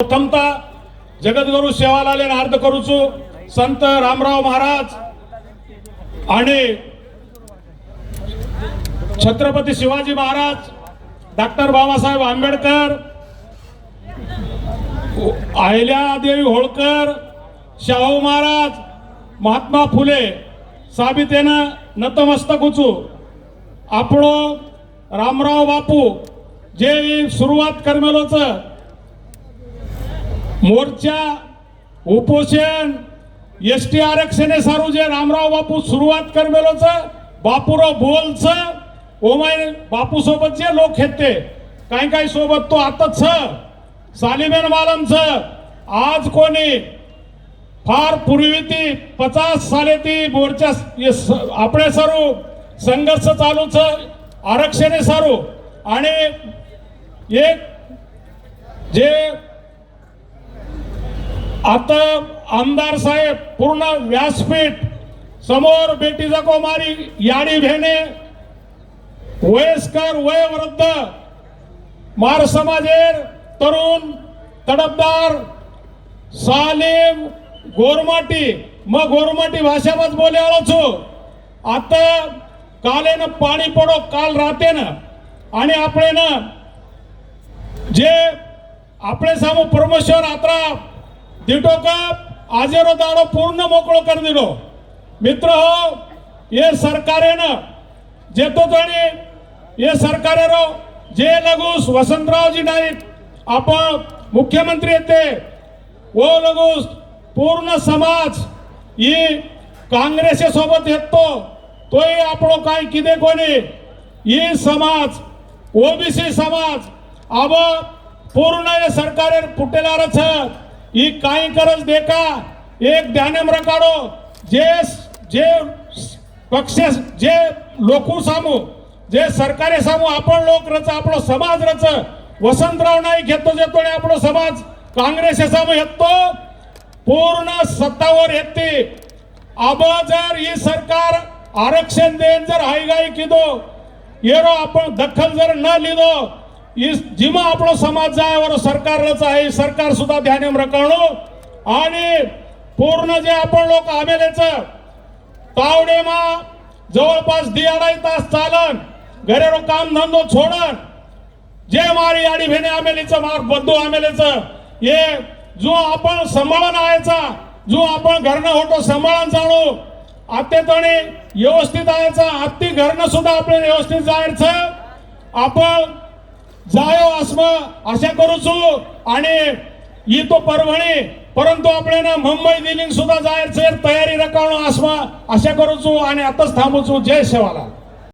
प्रथमतः जगद्गुरु सेवालालेन अर्ध करूचू संत रामराव महाराज आणि छत्रपती शिवाजी महाराज डॉक्टर बाबासाहेब आंबेडकर अहिल्यादेवी होळकर शाहू महाराज महात्मा फुले साबितेनं नतमस्तक उचू. आपण रामराव बापू जे सुरुवात करमेलोचं मोर्चा उपोषण एस टी आरक्षणे सारू जे रामराव बापू सुरुवात करमेलोच बापूराव बोलच ओमाय बापू सोबत जे लोक खेळते काही काही सोबत तो आताच सालिमेन मालमच आज कोणी फार पूर्वी ती पचास साले ती मोर्चा आपणे सारू संघर्ष चालूच आरक्षणे सारू आणि एक जे आता आमदार साहेब पूर्ण व्यासपीठ समोर बेटी जको मारी याडी भेणे वयस्कर वयवृद्ध मार समाजेर तरुण तडपदार सालेम गोरमाटी मग गोरमाटी भाषामच बोलायला छो आता कालेनं पाणी पडो काल राहते ना आणि आपले ना जे आपले सामू परमेश्वर आत्रा दिटो का आजेरो दाडो पूर्ण मोकळो कर दिलो. मित्र हो ये सरकारे न जेतो आणि सरकारे सरकारेरो जे लगूस वसंतरावजी नाईक आपण मुख्यमंत्री येते वो लगूस पूर्ण समाज ही काँग्रेसे सोबत येतो तोही आपण काय किदे कोणी ही समाज ओबीसी समाज आब पूर्ण हे सरकारे फुटेलारच. એ કાંઈ કરજ देखा एक ध्यानम રખાડો जे जे पक्ष जे લોકો सामू जे સરકારે सामू आपण लोक रच आपण समाज रच. वसंतराव नाईक घेतो जातो आणि आपला समाज. काँग्रेस सामू येतो. पूर्ण सत्तावर येते. आबा जर ही सरकार आरक्षण देन जर हायगाई किदो. येरो आपण दखल जर न लिदो. इस जिमा આપણો समाज जाय वर सरकारच आहे सरकार सुद्धा ध्यानेम रकाणो आणि पूर्ण जे आपण लोक आमेलेच तावडेमा जवळपास दी अडाई तास चालन घरेरो काम धंदो छोडन जे मारी आडी भेने आमेलीचं मार बद्दू आमेलीचं हे जो आपण सांभाळून आयचा जो आपण घरनं होतो सांभाळून जाणू आते तणे व्यवस्थित आयचा आत्ती घरनं सुद्धा आपल्याला व्यवस्थित जायचं आपण जायो आसम अशा करूचो आणि ही तो परभणी परंतु आपल्याला मुंबई दिल्ली सुद्धा जायचं तयारी रकावणं आसमा अशा करूचो आणि आताच थांबूचो जय शेवाला